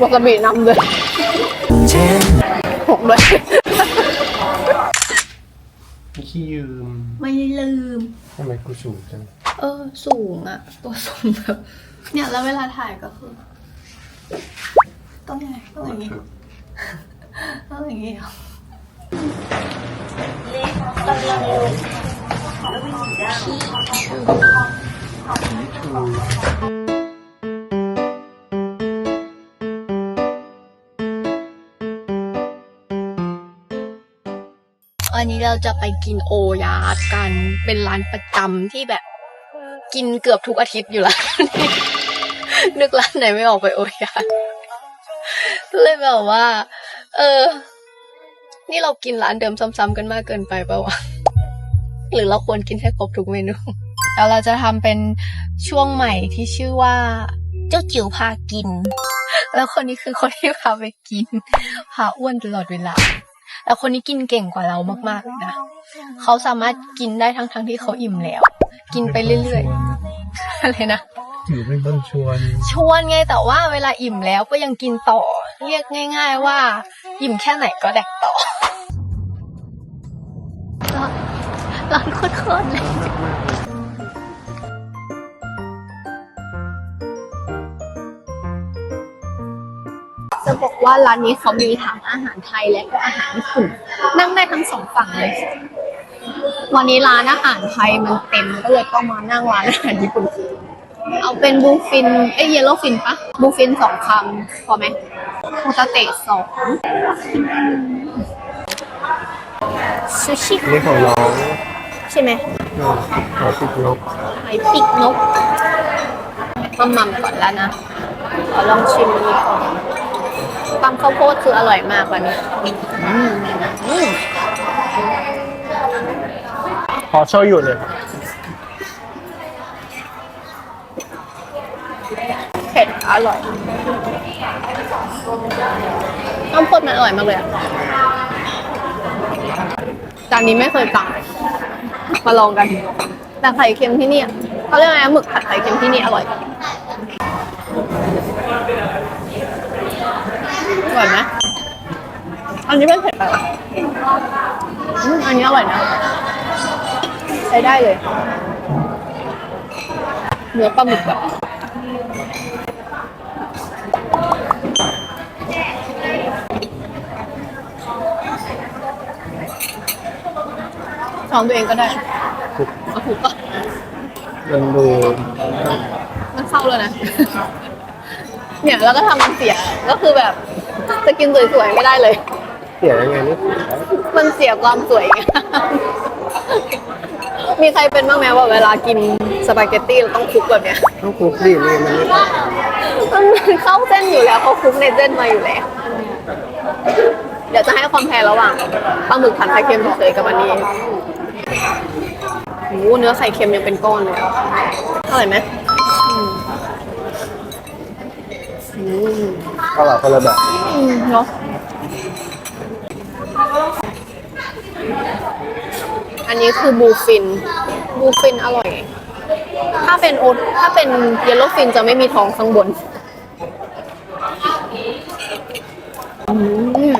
วาซาบินำเลยหกเลยขี้ยืม ไม่ได้ลืม ทำไมกูสูงจัง เออ สูงอะตัวสูงแบบ เนี่ยแล้วเวลาถ่ายก็คือ ต้องยังไงต้องอย่างงี้ต้องอย่างงี้เหรอวันนี้ นี้เราจะไปกินโอยาดกัน เป็นร้านประจำที่แบบ กินเกือบทุกอาทิตย์อยู่แล้ว นึกร้านไหนไม่ออกไปโอยาดเลยแบบว่า เออ นี่เรากินร้านเดิมซ้ำๆกันมากเกินไปปะวะ หรือเราควรกินให้ครบทุกเมนู แล้วเราจะทำเป็นช่วงใหม่ที่ชื่อว่า เจ้าจิ๋วพากิน แล้วคนนี้คือคนที่พาไปกิน พาอ้วนตลอดเวลา แล้วคนนี้กินเก่งกว่าเรามากๆเลยนะเขาสามารถกินได้ทั้งๆที่เขาอิ่มแล้ว กินไปเรื่อยๆอะไรนะถือเป็นคนชวน ชวนไงแต่ว่าเวลาอิ่มแล้วก็ยังกินต่อ เรียกง่าย ๆ ว่า อิ่มแค่ไหนก็แดกต่อร้อนร้อนโคตรๆเลย ว่าร้านนี้เขามีทั้งอาหารไทยและก็อาหารญี่ปุ่น นั่งได้ทั้งสองฝั่งเลยวันนี้ร้านอาหารไทยมันเต็มก็เลยต้องมานั่งร้านอาหารญี่ปุ่น เอาเป็นบูฟินเอ้ยเยลโล่ฟินปะบูฟินสองคำพอไหมโฮตาเตะสองซูชินี่ของน้องใช่ไหมอืมขอติดลบไข่ปีกนกมัมมัมก่อนแล้วนะขอลองชิมนี้ก่อน ตำข้าวโพดคืออร่อยมากวันนี้อืมอืมขอโชว์อยู่เลยเผ็ดอร่อยน้ำข้นมันอร่อยมากเลยอะจานนี้ไม่เคยสั่งมาลองกัน แต่ไข่เค็มที่นี่อะเขาเรียกไงนะหมึกผัดไข่เค็มที่นี่อร่อย อร่อยไหมอันนี้ไม่เผ็ดไปหรออืมอันนี้อร่อยนะ ใช้ได้เลย เนื้อปลาหมึกแบบช้อนตัวเองก็ได้ถูกเอาถูกปะลองดูมันเข้าเลยนะ เนี่ยแล้วก็ทำมันเสีย ก็คือแบบจะ กินสวยๆไม่ได้เลย เสียยังไงนี่มันเสียความสวยงามมีใครเป็นบ้างไหมว่าเวลากินสปาเกตตี้เราต้องคลุกแบบเนี้ยต้องคลุกดินี่มันไม่ต้องมันเข้าเส้นอยู่แล้วเขาคลุกในเส้นมาอยู่แล้ว เดี๋ยวจะให้ความแพงระหว่างปลาหมึกผัดไข่เค็มเฉยๆกับอันนี้โอ้โหเนื้อไข่เค็มยังเป็นก้อนเลยอะอร่อยไหมอืม อร่อยคนละแบบอืมเนาะอันนี้คือบูฟิน บูฟินอร่อย ถ้าเป็นโอตถ้าเป็นเยลโลฟินจะไม่มีท้องข้างบนอืม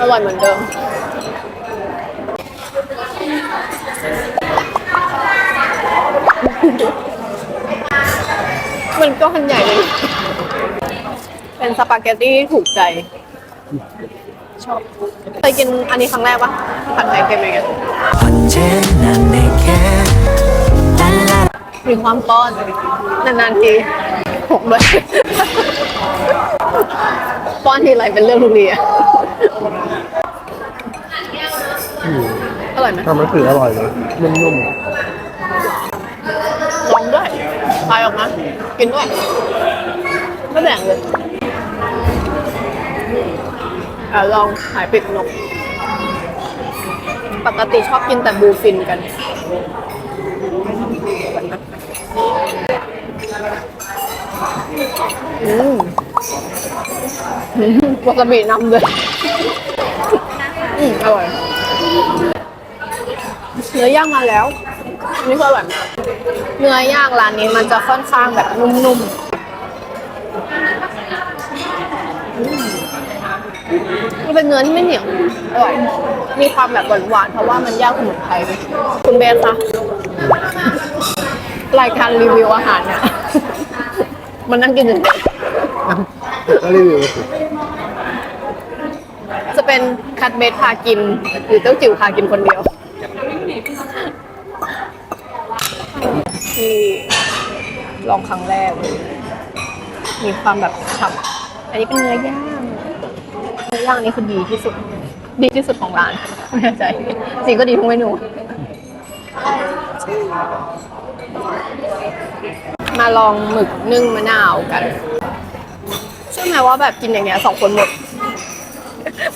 อร่อยเหมือนเดิม มันก็หันใหญ่เลย เป็นสปาเกตตี้ที่ถูกใจ ชอบ เคยกินอันนี้ครั้งแรกปะผัดไทยเค็มอย่างเงี้ย 언제나 내게 달라 มีความป้อน นานๆทีหกด้วย ป้อนทีไรเป็นเรื่องทุกทีอะ อืม อร่อยไหม ทำมันคืออร่อยเลยนุ่ม ลอง ด้วยพายออกมา กินด้วย ไม่แบ่งเลยอลองหายปิดนก ปกติชอบกินแต่บูฟินกันอืมอืมวาซาบินำเลยอืมอร่อยเนื้อย่างมาแล้ว อันนี้คืออร่อยมากเนื้อย่างร้านนี้มันจะค่อนข้างแบบนุ่มๆมันเป็นเนื้อที่ไม่เหนียวอร่อยมีความแบบหวานๆเพราะว่ามันย่างสมุนไพรคุณเบสคะรายการรีวิวอาหารเนี่ย มันนั่งกินอย่างเดียวก็รีวิวสิจะเป็นคัดเบสพากิน หรือเจ้าจิ๋วพากินคนเดียว ที่ลองครั้งแรกมีความแบบฉ่ำอันนี้เป็นเนื้อย่างเนื้อย่างนี่คือดีที่สุด ดีที่สุดของร้านไม่แน่ใจจริงก็ดีทุกเมนู มาลองหมึกนึ่งมะนาวกันเชื่อไหมว่าแบบกินอย่างเงี้ยสองคนหมด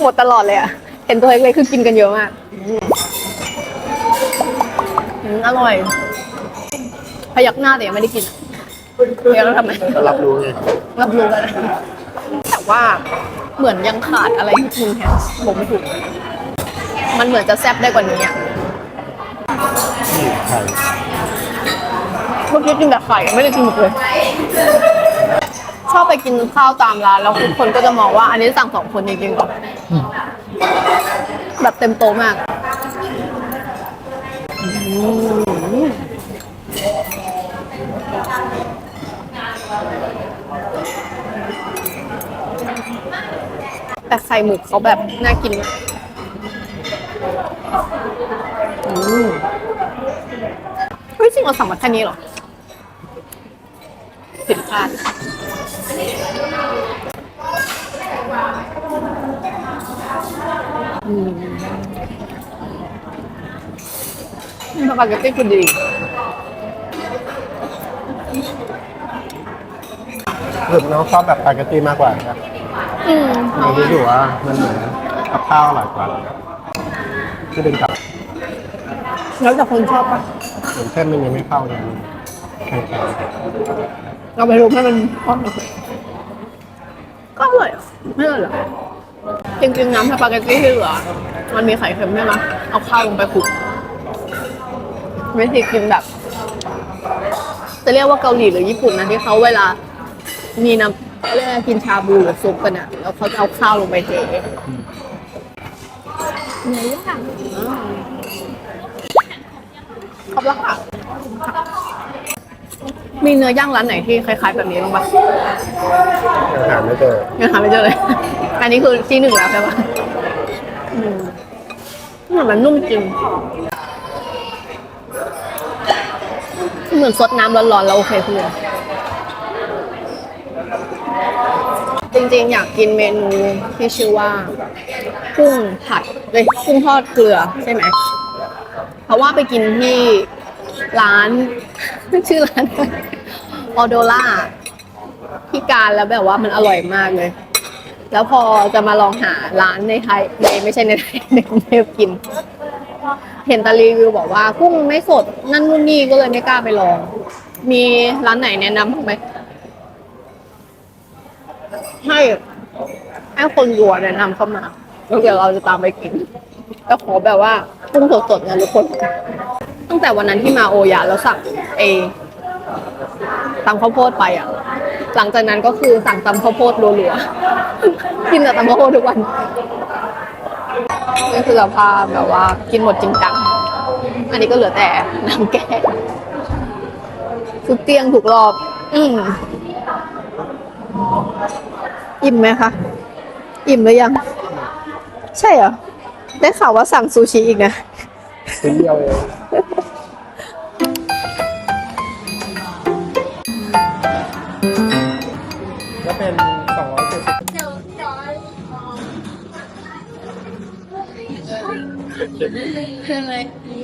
หมดตลอดเลยอะเห็นตัวเล็กๆคือกินกันเยอะมากอร่อย พยักหน้าแต่ยังไม่ได้กินพยักแล้วทำไมก็รับรู้ไงรับรู้กันนะแต่ว่าเหมือนยังขาดอะไรนิดนึงแฮะบอกไม่ถูก มันเหมือนจะแซ่บได้กว่านี้อะนี่ไข่เมื่อกี้กินแต่ไข่ไม่ได้กินหมดเลย ชอบไปกินข้าวตามร้านแล้วทุกคนก็จะมองว่าอันนี้สั่งสองคนจริงๆเหรอแบบเต็มโต๊ะมาก แต่ไข่หมึกเขาแบบน่ากินมากอืมเฮ้ยจริงเราสั่งมาแค่นี้เหรอผิดพลาดอืมสปาเกตตี้คือดีรู้สึกน้องชอบแบบสปาเกตตี้มากกว่าครับ อืมเรารู้สึกว่ามันเหมือนกับข้าวอร่อยกว่าที่เป็นกับแล้วแต่คนชอบปะเหมือนเส้นมันยังไม่เข้าเลยแข็งเราไปรุมให้มันทอดหน่อยก็อร่อยอะไม่อร่อยเหรอจริงๆน้ำสปาเกตตี้ที่เหลือมันมีไข่เค็มใช่ไหมเอาข้าวลงไปคลุกวิธีกินแบบ จะเรียกว่าเกาหลีหรือญี่ปุ่นนะที่เขาเวลามีน้ำ เรียกว่ากินชาบูหรือซุปกันอะ แล้วเขาจะเอาข้าวลงไปเทเนื้อย่างอ่าขอบคุณค่ะ มีเนื้อย่างร้านไหนที่คล้ายๆแบบนี้บ้างปะๆอาหารไม่เจอยังหาไม่เจอเลย อันนี้คือที่หนึ่งแล้วใช่ปะอืมเหมือนมันนุ่มจริง เหมือนซดน้ำร้อนๆแล้วโอเคขึ้นเลย จริงๆ อยากกินเมนูที่ชื่อว่ากุ้งผัดเอ้ยกุ้งทอดเกลือใช่ไหม เพราะว่าไปกินที่ร้าน ชื่อร้านออโดล่าที่การแล้วแบบว่ามันอร่อยมากเลย แล้วพอจะมาลองหาร้านในไทยในไม่ใช่ในไทยในกรุงเทพกิน เห็นตารีวิวบอกว่ากุ้งไม่สดนั่นนู่นนี่ก็เลยไม่กล้าไปลอง มีร้านไหนแนะนำบ้างไหม ให้ให้คนรัวแนะนำเข้ามาแล้วเดี๋ยวเราจะตามไปกินแต่ขอแบบว่ากุ้งสดๆนะทุกคน ตั้งแต่วันนั้นที่มาโอยะแล้วสั่งเอตำข้าวโพดไปอะ หลังจากนั้นก็คือสั่งตำข้าวโพดรัวๆ กินแต่ตำข้าวโพดทุกวันนี่คือสภาพแบบว่ากินหมดจริงจัง อันนี้ก็เหลือแต่น้ำแกงทุกเตียงถูกรอบ อืม อิ่มไหมคะ อิ่มหรือยัง ใช่เหรอ ได้ข่าวว่าสั่งซูชิอีกนะซื้อเดียวเองก็เป็นสองร้อยเจ็ดสิบใช่ไหม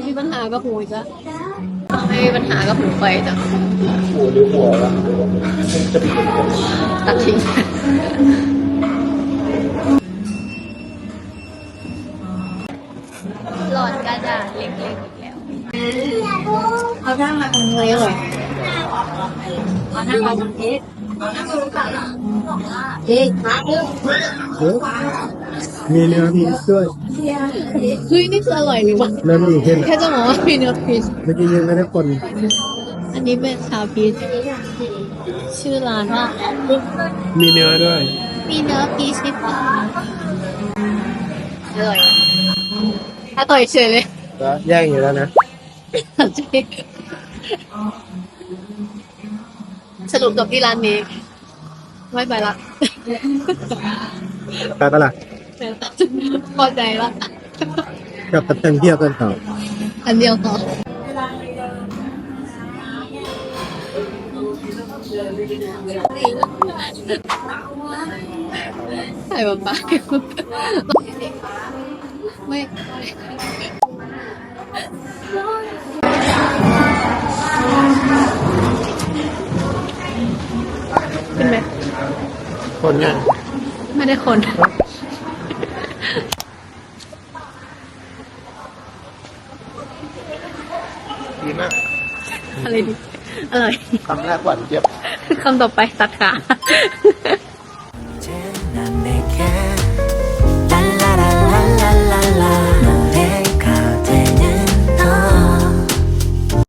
มีปัญหากับหูอีกแล้ว ไม่มีปัญหากับหูไฟจ้ะหัวหรือหัววะตัดทิ้งหลอดกระดาษเล็กๆอีกแล้วเอาหน้ามาตรงนี้เลยเอาหน้ามาตรงนี้เฮ้ยมาเรื่ องเฮ้ยมีเนื้อพีชด้วยเฮ้ยนี่คืออร่อยหรือเปล่าเริ่มดีขึ้นแค่จะบอกว่ามีเนื้อพีชเมื่อกี้ยังไม่ได้คนอันนี้เป็นชาพีชชื่อร้านว่า มีเนื้อด้วย มีเนื้อพีชนิดหน่อยอร่อยอร่อยเฉยเลยแล้วแย่งอยู่แล้วนะสรุปจบที่ร้านนี้ ไม่ไปละไปปะล่ะพอใจละกลับไปเที่ยวกันต่ออันเดียวพอถ่ายแบบป้าไม่ขึ้นไหม คนยังไม่ได้คน ดีมากอะไรดีอร่อยคำแรกหวานเจี๊ยบคำต่อไปตัดขา